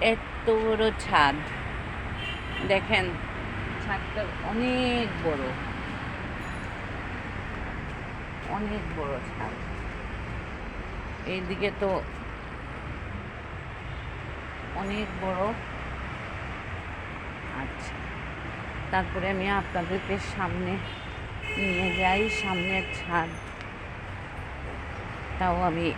এত বড় ছাদ। দেখেন, ছাদটা অনেক বড়। অনেক বড় ছাদ। এইদিকে তো অনেক বড়। আচ্ছা তারপরে আমি আপনাদেরকে সামনে নিয়ে যাই, সামনের ছাদ। তাও আমি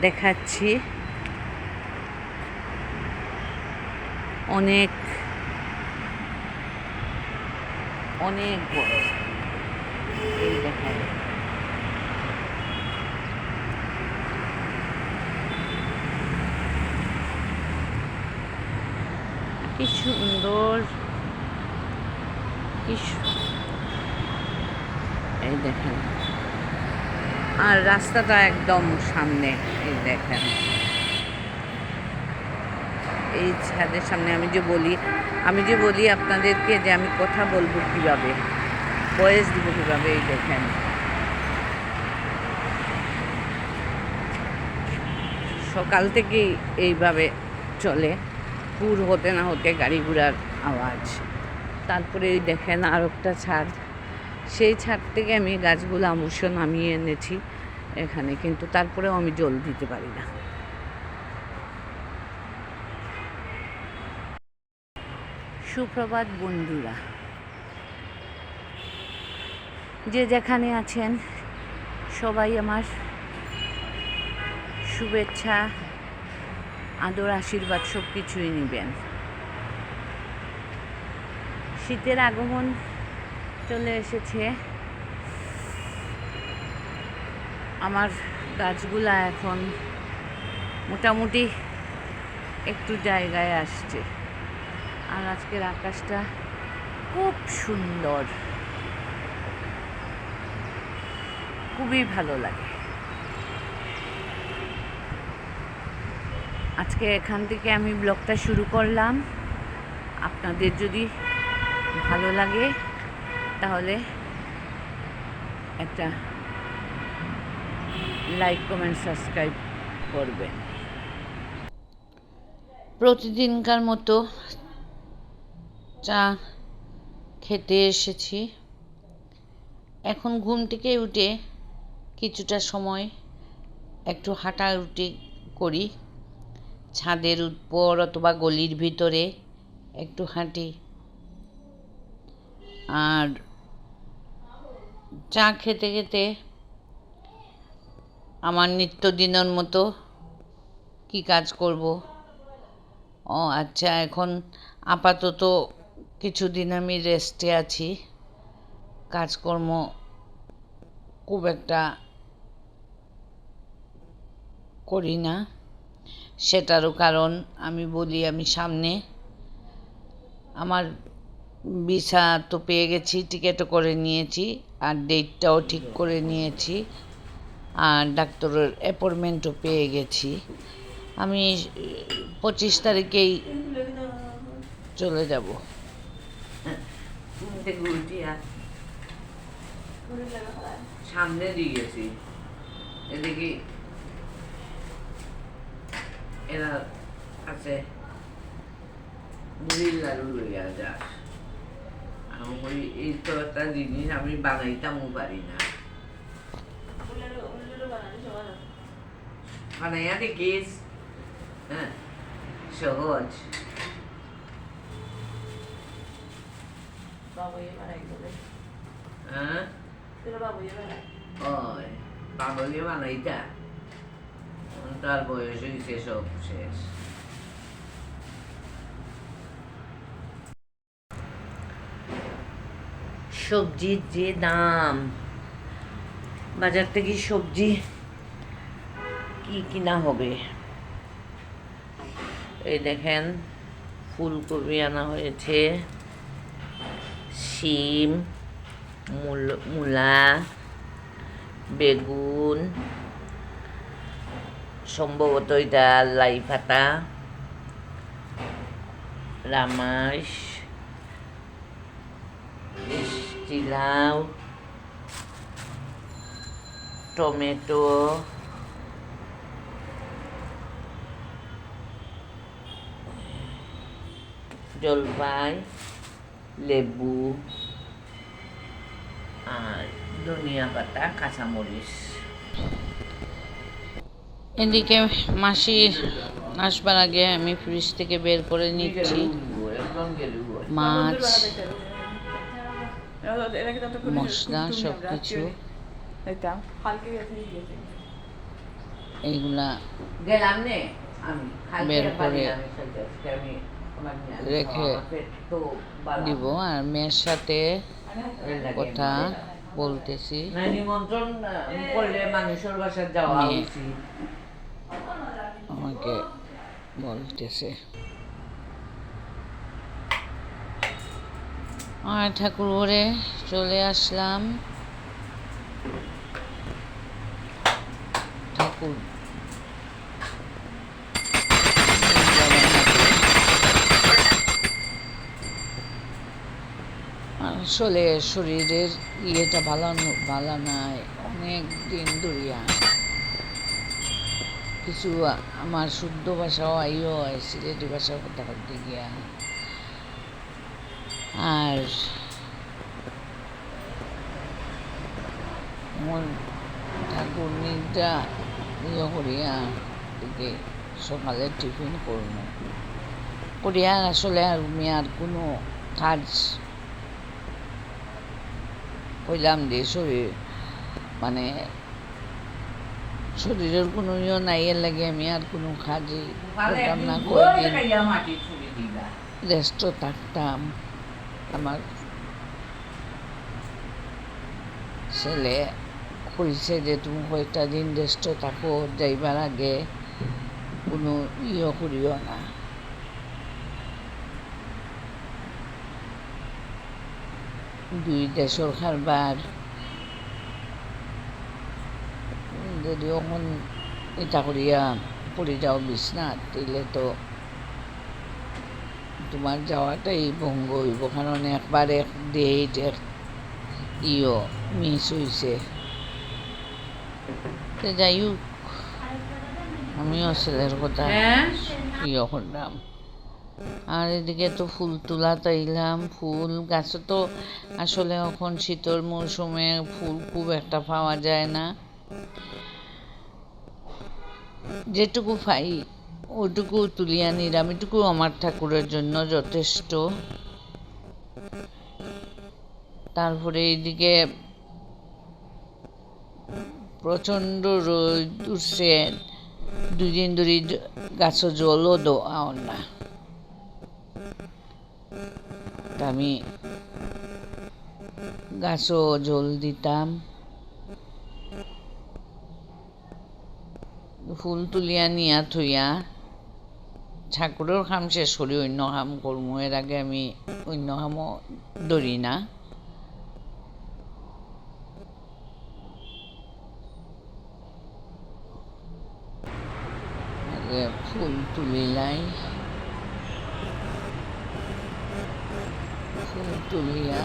দেখাচ্ছি। অনেক অনেক বড়। এই কি সুন্দর। কি এই দেখেন। আর রাস্তাটা একদম সামনে, এই দেখেন। এই ছাদের সামনে আমি যে বলি, আমি যে বলি আপনাদেরকে যে আমি কথা বলব কীভাবে বয়স দিব কীভাবে, এই দেখেন। সকাল থেকেই এইভাবে চলে, পুর হতে না হতে গাড়ি ঘোড়ার আওয়াজ। তারপরে এই দেখেন আর একটা ছাদ। সেই ছাদ থেকে আমি গাছগুলো অবশ্য নামিয়ে এনেছি এখানে, কিন্তু তারপরেও আমি জল দিতে পারি না। সুপ্রভাত বন্ধুরা। যে যেখানে আছেন, সবাই আমার শুভেচ্ছা, আদর, আশীর্বাদ সব কিছুই নেবেন। শীতের আগমন চলে এসেছে। আমার গাছগুলা এখন মোটামুটি একটু জায়গায় আসছে। আর আজকের আকাশটা খুব সুন্দর। খুবই ভালো লাগে। আজকে এখান থেকে আমি ব্লগটা শুরু করলাম। আপনাদের যদি ভালো লাগে, তাহলে একটা লাইক, কমেন্ট, সাবস্ক্রাইব করবেন। প্রতিদিনকার মতো চা খেতে এসেছি। এখন ঘুম থেকে উঠে কিছুটা সময় একটু হাঁটাহুটি করি। ছাদের উপর অথবা গলির ভিতরে একটু হাঁটি। আর চা খেতে খেতে আমার নিত্যদিনের মতো কি কাজ করব? ও আচ্ছা এখন আপাতত কিছুদিন আমি রেস্টে আছি। কাজকর্ম খুব একটা করি না। সেটারও কারণ আমি বলি আমি সামনে আমার ভিসা তো পেয়ে গেছি টিকিটও করে নিয়েছি আর ডেটটাও ঠিক করে নিয়েছি আর ডাক্তারের অ্যাপয়েন্টমেন্টও পেয়ে গেছি। আমি পঁচিশ তারিখেই চলে যাব। সামনে দিয়ে গেছি এদিকে এরা আছে। মুড়ির লাড়ু লইয়া যাস। আমি এই তো একটা জিনিস আমি বানাইতামও পারি না। বানাইয়া দেখিস। হ্যাঁ সহজ। হ্যাঁ? ওই তার বয়স হয়েছে সব শেষ। সবজির যে দাম বাজার থেকে সবজি কি কিনা হবে? এই দেখেন ফুলকপি আনা হয়েছে। শিম মূল- বেগুন সম্ভবত এটা লাই পাতা রামাস মিষ্টি লাউ টমেটো জলপাই। লেবু আর ধনিয়া পাতা কাঁচামরিচ। এদিকে মাসি আসবার আগে আমি ফ্রিজ থেকে বের করে নিচ্ছি। মাছ মশলা সব কিছু এইগুলা বের করে রেখে দিব। আর মেয়ের সাথে কথা বলতেছি। নিমন্ত্রণ করলে মানুষের বাসায় যাওয়া আমাকে বলতেছে। আর ঠাকুর ঘরে চলে আসলাম। ঠাকুর আসলে শরীরের ইয়েটা ভালো ন- ভালো নাই অনেক দিন ধরিয়া কিছু আমার শুদ্ধ ভাষাও আইও হয় সিলেটি ভাষাও কথা বলতে গিয়া। আর মন ঠাকুর নিজটা ইয়ে করিয়া দিকে সকালে টিফিন করব করিয়া আসলে আর আমি আর কোনো কাজ কইলাম যে শরীর মানে শরীরের কোনো ইয়ে নাই এর লাগে আমি আর কোনো কাজই করতাম না কয়দিন রেস্ট থাকতাম আমার ছেলে কইছে যে তুমি কয়েকটা দিন রেস্ট থাকো যাইবার আগে কোনো ইয়ে করিও না। দুই দেশের খারবার যদি অখন এটা করিয়া পড়ে যাও বিছনাথ তাইলে তো তোমার যাওয়াটাই ভঙ্গ হইব কারণ একবার এক ডেট এক ইও মিস হইছে। তো যাই হোক আমিও ছেলের কথা ইয়ে করলাম। আর এদিকে তো ফুল তোলা তাইলাম ফুল, গাছে তো আসলে এখন শীতল মৌসুমে ফুল খুব একটা পাওয়া যায় না। যেটুকু পাই, ওটুকু তুলিয়া নিলাম এটুকু আমার ঠাকুরের জন্য যথেষ্ট। তারপরে এইদিকে প্রচণ্ড রোদ উঠছে, দুদিন ধরে গাছে জলও দেওয়া না। আমি গাছও জল দিতাম। ফুল তুলিয়া নিয়া থইয়া ঠাকুরের কাম শেষ করি, অন্য খাম করব এর আগে আমি অন্য কামও ধরি না। ফুল তুলিলাই ফুল তুলিয়া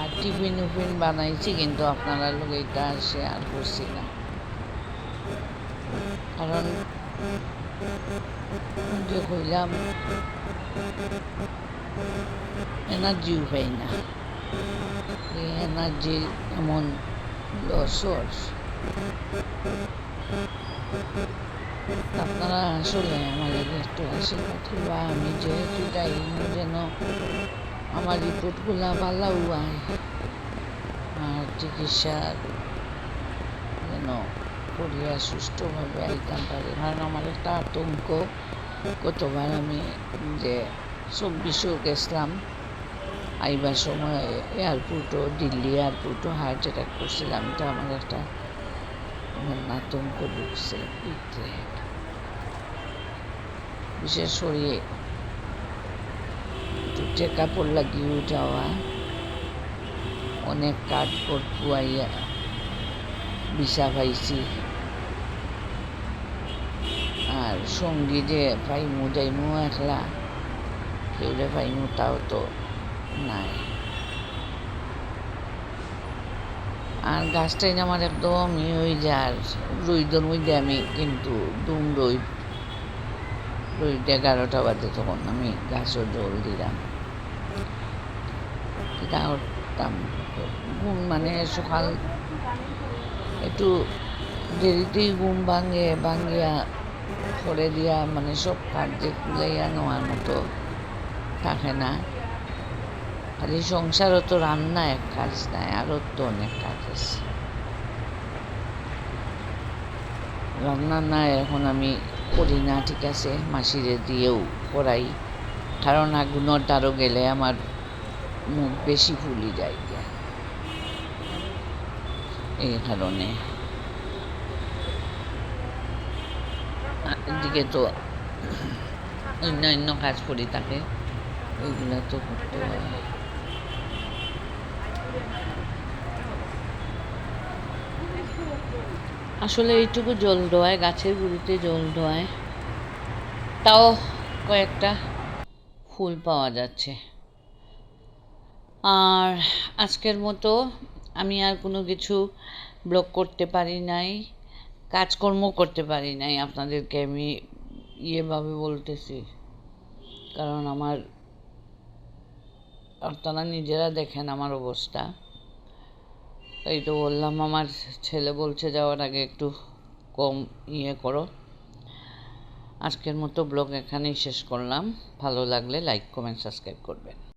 আর টিফিন উফিন বানাইছি, কিন্তু আপনারা লোক এটা শেয়ার করছি না। কারণ যে কইলাম এনার্জিও পাই না। এই এনার্জির এমন লসর আপনারা আসলে আমার একটু আশীর্বাদ করবা আমি যেহেতু যাই যেন আমার রিপোর্টগুলা ভালো হয় আর চিকিৎসার যেন করিয়া সুষ্ঠুভাবে আইতাম পারি। কারণ আমার একটা আতঙ্ক কতবার আমি যে চব্বিশও গেছিলাম, আইবার সময় এয়ারপোর্টও দিল্লি এয়ারপোর্টও হার্ট অ্যাটাক করছিলাম, এটা আমার একটা আতঙ্ক ঢুকছে বিশেষ করে একটু কাপড় লাগিয়ে যাওয়া। অনেক কাঠ পুয়াইয়া বিছা পাইছি। আর সঙ্গী যে পাইমু যাইমু একলা, কেউরে পাইমু তাও তো নাই। আর গাছটাই আমার একদম ইয়ে হয়ে যায় রইদর মধ্যে আমি কিন্তু দুম রই ওই এগারোটা বাজে তখন আমি গাছও জল দিলাম। মানে সকাল একটু দেরিতেই ঘুম ভাঙে, ভাঙিয়া করে দিয়া মানে সব কার্যে কুলাইয়া নেওয়ার মতো থাকে না। খালি সংসারও তো রান্না এক কাজ নাই, আরও তো অনেক কাজ আছে। রান্না না এখন আমি করি না, ঠিক আছে? মাসিরে দিয়েও করাই। কারণ আগুনের দ্বারও গেলে আমার বেশি যায় গিয়া। এই কারণে। এদিকে তো অন্যান্য কাজ করি তাকে, ওইগুলো তো করতে হয়। আসলে এইটুকু জল দেওয়ায়, গাছের গুঁড়িতে জল দেওয়ায়, তাও কয়েকটা ফুল পাওয়া যাচ্ছে। আর আজকের মতো আমি আর কোনো কিছু ব্লগ করতে পারি নাই, কাজকর্ম করতে পারি নাই আপনাদেরকে আমি ইয়েভাবে বলতেছি। কারণ আমার আপনারা নিজেরা দেখেন আমার অবস্থা। তাই তো বললাম, আমার ছেলে বলছে যাওয়ার আগে একটু কম ইয়ে করো। আজকের মতো ব্লগ এখানেই শেষ করলাম। ভালো লাগলে লাইক কমেন্ট সাবস্ক্রাইব করবেন।